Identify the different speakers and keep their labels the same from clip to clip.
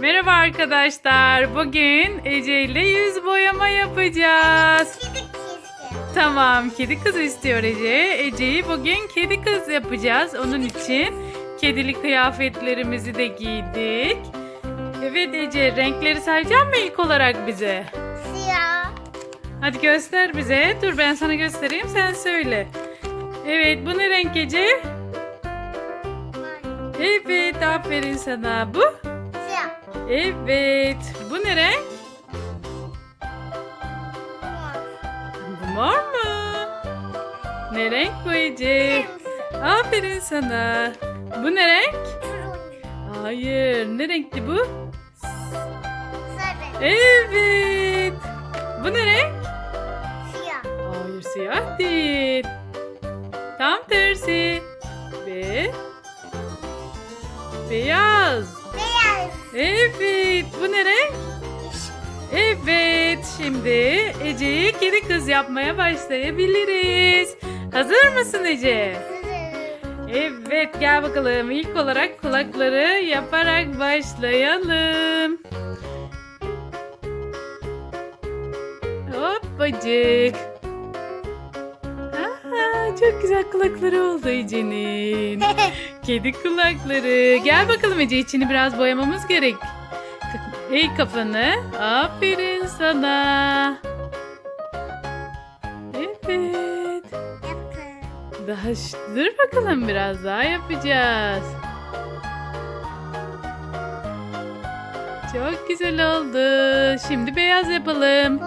Speaker 1: Merhaba arkadaşlar. Bugün Ece ile yüz boyama yapacağız.
Speaker 2: Kedi.
Speaker 1: Tamam, kedi kız istiyor Ece. Ece'yi bugün kedi kız yapacağız. Onun için kedili kıyafetlerimizi de giydik. Evet Ece, renkleri sayacak mı ilk olarak bize?
Speaker 2: Siyah.
Speaker 1: Hadi göster bize. Dur ben sana göstereyim, sen söyle. Evet, bu ne renk Ece? Evet, aferin sana. Bu? Evet. Bu ne renk? Bu mor mu? Ne renk bu Ece? Aferin sana. Bu ne renk? Hayır. Ne renkti bu?
Speaker 2: Sarı.
Speaker 1: Evet. Bu ne renk?
Speaker 2: Siyah.
Speaker 1: Hayır siyah değil. Tam tersi. Ve beyaz.
Speaker 2: Beyaz.
Speaker 1: Evet. Bu ne renk? Evet. Şimdi Ece'yi kedi kız yapmaya başlayabiliriz. Hazır mısın Ece? Evet gel bakalım. İlk olarak kulakları yaparak başlayalım. Hoppacık. Çok güzel kulakları oldu Ece'nin. Kedi kulakları. Gel bakalım Ece içini biraz boyamamız gerek. Eğ kafanı. Aferin sana. Evet. Daha dur bakalım biraz daha yapacağız. Çok güzel oldu. Şimdi beyaz yapalım.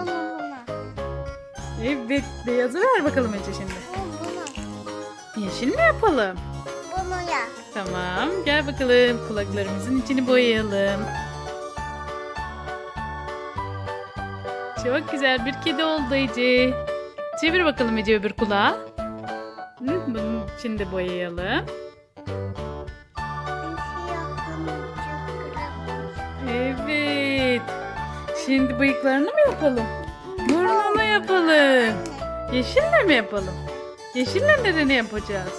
Speaker 1: Evet beyazı ver bakalım önce şimdi. Yeşil mi yapalım?
Speaker 2: Bunu yap.
Speaker 1: Tamam gel bakalım kulaklarımızın içini boyayalım. Çok güzel bir kedi oldu Ece. Çevir bakalım Ece öbür kulağı. Bunun için de boyayalım. Evet. Şimdi bıyıklarını mı yapalım? Burnunu yapalım. Yeşille mi yapalım? Yeşille nereni yapacağız?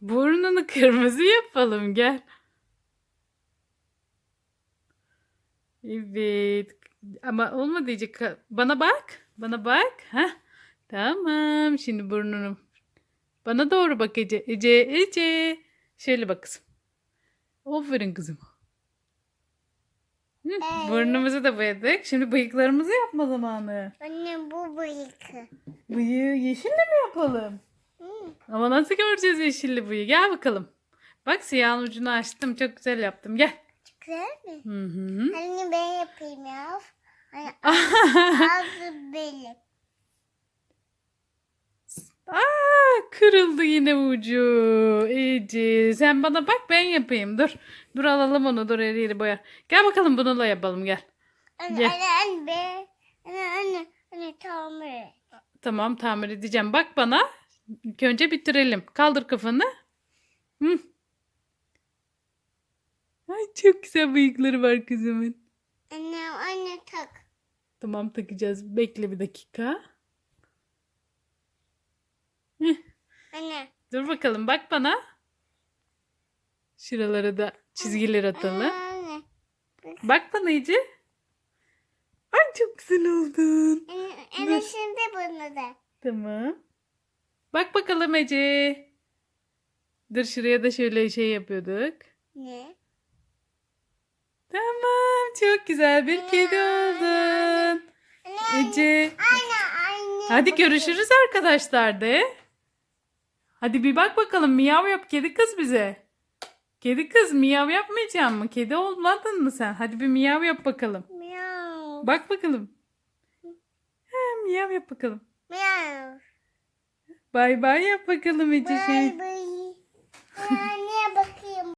Speaker 1: Burnunu kırmızı yapalım gel. Evet. Ama olmadı Ece. Ka- Bana bak. Bana bak. Heh. Tamam. Şimdi burnunu. Bana doğru bak Ece. Ece, Ece. Şöyle bak kızım. Aferin kızım. Hı,
Speaker 2: Ee?
Speaker 1: Burnumuzu da boyadık. Şimdi bıyıklarımızı yapma zamanı.
Speaker 2: Anne bu bıyıkı.
Speaker 1: Bıyığı yeşille mi yapalım?
Speaker 2: Hı.
Speaker 1: Ama nasıl göreceğiz yeşilli bıyığı? Gel bakalım. Bak siyahın ucunu açtım. Çok güzel yaptım. Gel.
Speaker 2: Güzel mi?
Speaker 1: Hı hı.
Speaker 2: Anne ben yapayım ya. Hani ağzı
Speaker 1: kırıldı yine ucu. Ece sen bana bak ben yapayım. Dur. Dur alalım onu. Dur yeri boyar. Gel bakalım bununla yapalım gel.
Speaker 2: Anne
Speaker 1: Gel.
Speaker 2: anne anne be. Anne anne anne tamir et.
Speaker 1: Tamam tamir edeceğim. Bak bana. İlk önce bitirelim. Kaldır kafanı. Hı. Ay çok güzel bıyıkları var kızımın.
Speaker 2: Anne anne tak.
Speaker 1: Tamam takacağız. Bekle bir dakika. Heh,
Speaker 2: Anne.
Speaker 1: Dur bakalım bak bana. Şuralara da çizgiler atalım. Bak bana iyice. Ay çok güzel oldun. Dur.
Speaker 2: şimdi bunu da.
Speaker 1: Tamam. Bak bakalım Ece. Dur şuraya da şöyle şey yapıyorduk.
Speaker 2: Ne?
Speaker 1: Tamam çok güzel bir kedi oldun. Ece.
Speaker 2: Anne anne.
Speaker 1: Hadi görüşürüz arkadaşlar de. Hadi bir bak bakalım miyav yap kedi kız bize. Kedi kız miyav yapmayacak mı? Kedi olmadın mı sen? Hadi bir miyav yap bakalım.
Speaker 2: Miau.
Speaker 1: Bak bakalım. Ha, miyav yap bakalım.
Speaker 2: Miau.
Speaker 1: Bay bay yap bakalım Ece şey.
Speaker 2: Bye. Anne